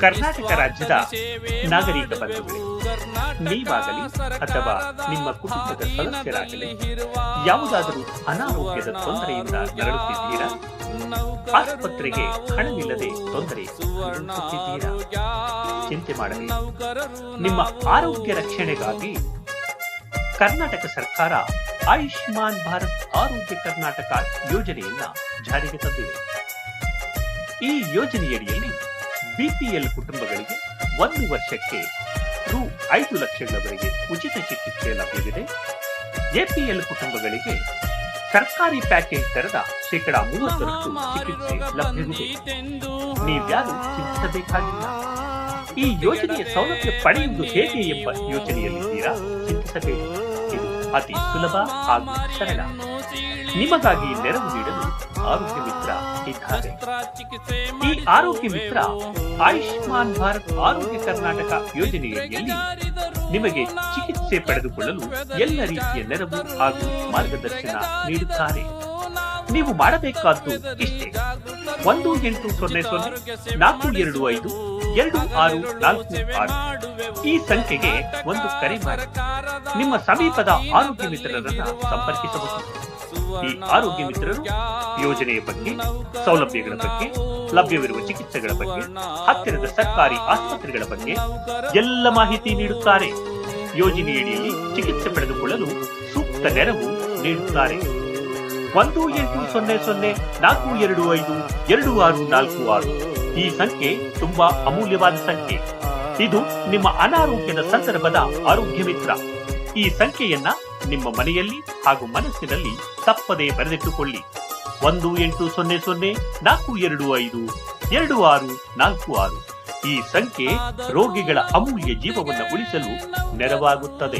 ಕರ್ನಾಟಕ ರಾಜ್ಯದ ನಾಗರಿಕ ಬಂಧುಗಳೇ. ನೀವಾಗಲಿ ಅಥವಾ ನಿಮ್ಮ ಕುಟುಂಬದ ಸದಸ್ಯರಾಗಲಿ ಯಾವುದಾದರೂ ಅನಾರೋಗ್ಯದ ತೊಂದರೆಯಿಂದ ನರಳುತ್ತಿದ್ದೀರಾ? ಆಸ್ಪತ್ರೆಗೆ ಹಣವಿಲ್ಲದೆ ತೊಂದರೆ ಚಿಂತೆ ಮಾಡಲಿ ನಿಮ್ಮ ಆರೋಗ್ಯ ರಕ್ಷಣೆಗಾಗಿ ಕರ್ನಾಟಕ ಸರ್ಕಾರ ಆಯುಷ್ಮಾನ್ ಭಾರತ್ ಆರೋಗ್ಯ ಕರ್ನಾಟಕ ಯೋಜನೆಯನ್ನ ಜಾರಿಗೆ ತಂದಿದೆ. ಈ ಯೋಜನೆಯಡಿಯಲ್ಲಿ ಬಿಪಿಎಲ್ ಕುಟುಂಬಗಳಿಗೆ ಒಂದು ವರ್ಷಕ್ಕೆ ರು ಐದು ಲಕ್ಷಗಳವರೆಗೆ ಉಚಿತ ಚಿಕಿತ್ಸೆ ಲಭ್ಯವಿದೆ. ಎಪಿಎಲ್ ಕುಟುಂಬಗಳಿಗೆ ಸರ್ಕಾರಿ ಪ್ಯಾಕೇಜ್ ತೆರೆದ ಶೇಕಡಾ ಮೂವತ್ತರಷ್ಟು ಚಿಕಿತ್ಸೆ ಲಭ್ಯವಿದೆ. ನೀವ್ಯಾರು ಚಿಂತಿಸಬೇಕಾಗಿಲ್ಲ. ಈ ಯೋಜನೆಯ ಸೌಲಭ್ಯ ಪಡೆಯುವುದು ಹೇಗೆ ಎಂಬ ಯೋಚನೆಯಲ್ಲಿದ್ದೀರಾ ಚಿಂತಿಸಬೇಕು ಇದು ಅತಿ ಸುಲಭ ಹಾಗೂ ಸರಳ. ನಿಮಗಾಗಿ ನೆರವು ನೀಡಲು ಆರೋಗ್ಯ ಮಿತ್ರ ಇದ್ದಾರೆ ಈ ಆರೋಗ್ಯ ಮಿತ್ರ ಆಯುಷ್ಮಾನ್ ಭಾರತ್ ಆರೋಗ್ಯ ಕರ್ನಾಟಕ ಯೋಜನೆಯಲ್ಲಿ ನಿಮಗೆ ಚಿಕಿತ್ಸೆ ಪಡೆದುಕೊಳ್ಳಲು ಎಲ್ಲ ರೀತಿಯ ನೆರವು ಹಾಗೂ ಮಾರ್ಗದರ್ಶನ ನೀಡುತ್ತಾರೆ. ನೀವು ಮಾಡಬೇಕಾದ್ದು ಇಷ್ಟೇ. ಒಂದು ಎಂಟು ಸೊನ್ನೆ ಸೊನ್ನೆ ನಾಲ್ಕು ಎರಡು ಐದು ಎರಡು ಆರು ನಾಲ್ಕು ಆರು. ಈ ಸಂಖ್ಯೆಗೆ ಒಂದು ಕರೆ ಮಾಡಿ. ನಿಮ್ಮ ಸಮೀಪದ ಆರೋಗ್ಯ ಮಿತ್ರರನ್ನ ಸಂಪರ್ಕಿಸಬಹುದು. ಈ ಆರೋಗ್ಯ ಮಿತ್ರರು ಯೋಜನೆಯ ಬಗ್ಗೆ ಸೌಲಭ್ಯಗಳ ಬಗ್ಗೆ ಲಭ್ಯವಿರುವ ಚಿಕಿತ್ಸೆಗಳ ಬಗ್ಗೆ ಹತ್ತಿರದ ಸರ್ಕಾರಿ ಆಸ್ಪತ್ರೆಗಳ ಬಗ್ಗೆ ಎಲ್ಲ ಮಾಹಿತಿ ನೀಡುತ್ತಾರೆ. ಯೋಜನೆಯಡಿಯಲ್ಲಿ ಚಿಕಿತ್ಸೆ ಪಡೆದುಕೊಳ್ಳಲು ಸೂಕ್ತ ನೆರವು ನೀಡುತ್ತಾರೆ. ಒಂದು ಎಂಟು ಸೊನ್ನೆ ಸೊನ್ನೆ ನಾಲ್ಕು ಎರಡು ಐದು ಎರಡು ಆರು ನಾಲ್ಕು ಆರು. ಈ ಸಂಖ್ಯೆ ತುಂಬಾ ಅಮೂಲ್ಯವಾದ ಸಂಖ್ಯೆ. ಇದು ನಿಮ್ಮ ಅನಾರೋಗ್ಯದ ಸಂದರ್ಭದ ಆರೋಗ್ಯ ಮಿತ್ರ. ಈ ಸಂಖ್ಯೆಯನ್ನ ನಿಮ್ಮ ಮನೆಯಲ್ಲಿ ಹಾಗೂ ಮನಸ್ಸಿನಲ್ಲಿ ತಪ್ಪದೇ ಬರೆದಿಟ್ಟುಕೊಳ್ಳಿ. ಒಂದು ಎಂಟು ಸೊನ್ನೆ ಸೊನ್ನೆ, ನಾಲ್ಕು ಎರಡು ಐದು, ಎರಡು ಆರು, ನಾಲ್ಕು ಆರು. ಈ ಸಂಖ್ಯೆ ರೋಗಿಗಳ ಅಮೂಲ್ಯ ಜೀವವನ್ನು ಉಳಿಸಲು ನೆರವಾಗುತ್ತದೆ.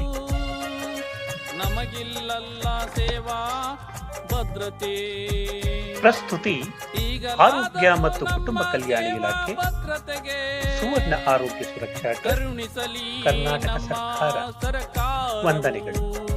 ನಮಗಿಲ್ಲಲ್ಲ ಸೇವಾ. ಭದ್ರತೆ. ಪ್ರಸ್ತುತಿ ಈಗ ಆರೋಗ್ಯ ಮತ್ತು ಕುಟುಂಬ ಕಲ್ಯಾಣ ಇಲಾಖೆ ಭದ್ರತೆಗೆ ಸುವರ್ಣ ಆರೋಗ್ಯ ಸುರಕ್ಷಾ ಕರುಣಿಸಲಿ ಕರ್ನಾಟಕ ಸರ್ಕಾರ. ವಂದನೆಗಳು.